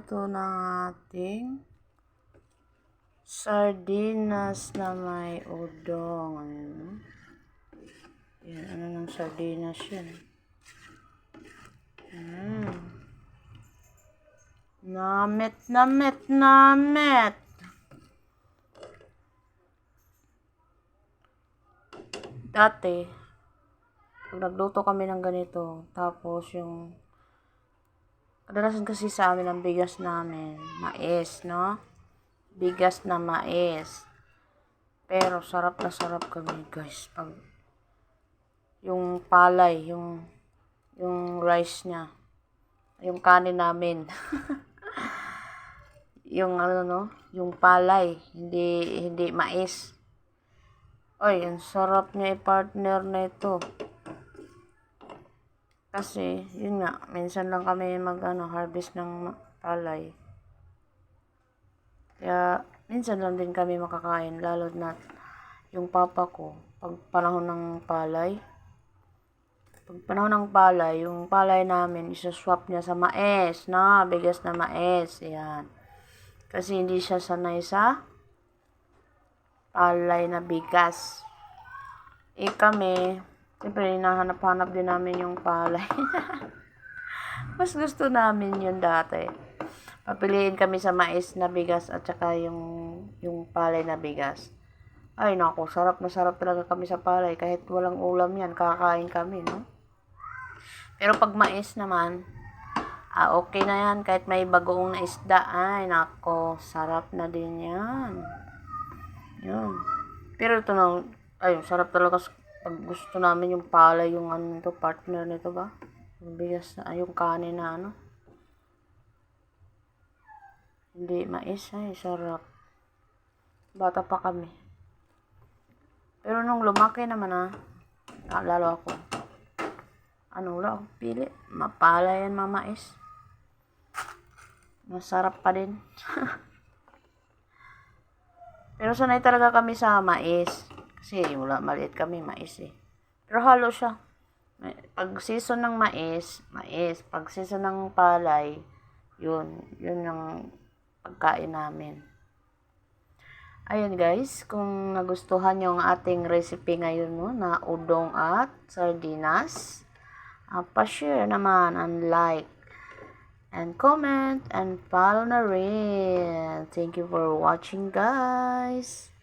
magluluto ng ating sardinas na may udong. Ayan. Yan, ano ng sardinas yan? Mm. Namit, namit, namit. Dati, pag nagluto kami ng ganito, tapos yung Kadalasan kasi sa amin ang bigas namin, mais, no? Bigas na mais. Pero sarap na sarap kami, guys. Pag yung palay, yung yung rice niya, yung kanin namin. yung ano no, yung palay, hindi hindi mais. Ay, ang sarap niya i-partner na ito. Kasi, yun nga, minsan lang kami mag ano, harvest ng palay. Kaya, minsan lang din kami makakain, lalo na yung papa ko, pag panahon ng palay, pag panahon ng palay, yung palay namin, isa-swap niya sa mais, na, bigas na mais, yan. Kasi hindi siya sanay sa palay na bigas. Eh kami, Siyempre, hinahanap-hanap din namin yung palay. Mas gusto namin yun dati. Papiliin kami sa mais na bigas at saka yung, yung palay na bigas. Ay, naku, sarap na sarap talaga kami sa palay. Kahit walang ulam yan, kakain kami, no? Pero pag mais naman, ah, okay na yan. Kahit may bagoong na isda, ay, nako, sarap na din yan. Yun. Pero ito na, ay, sarap talaga pag gusto namin yung palay, yung ano nito, partner nito ba? Yung bigas na, yung kanin na ano. Hindi mais, ay sarap. Bata pa kami. Pero nung lumaki naman ah, ah lalo ako. Ano wala akong pili. Mapala yan mamais. Masarap pa din. Pero sanay talaga kami sa mais. Kasi wala, maliit kami, mais eh. Pero halo siya. Pag season ng mais, mais. Pag season ng palay, yun, yun yung pagkain namin. Ayun guys, kung nagustuhan nyo ang ating recipe ngayon no, na udong at sardinas, uh, pa-share naman and like and comment and follow na rin. Thank you for watching guys.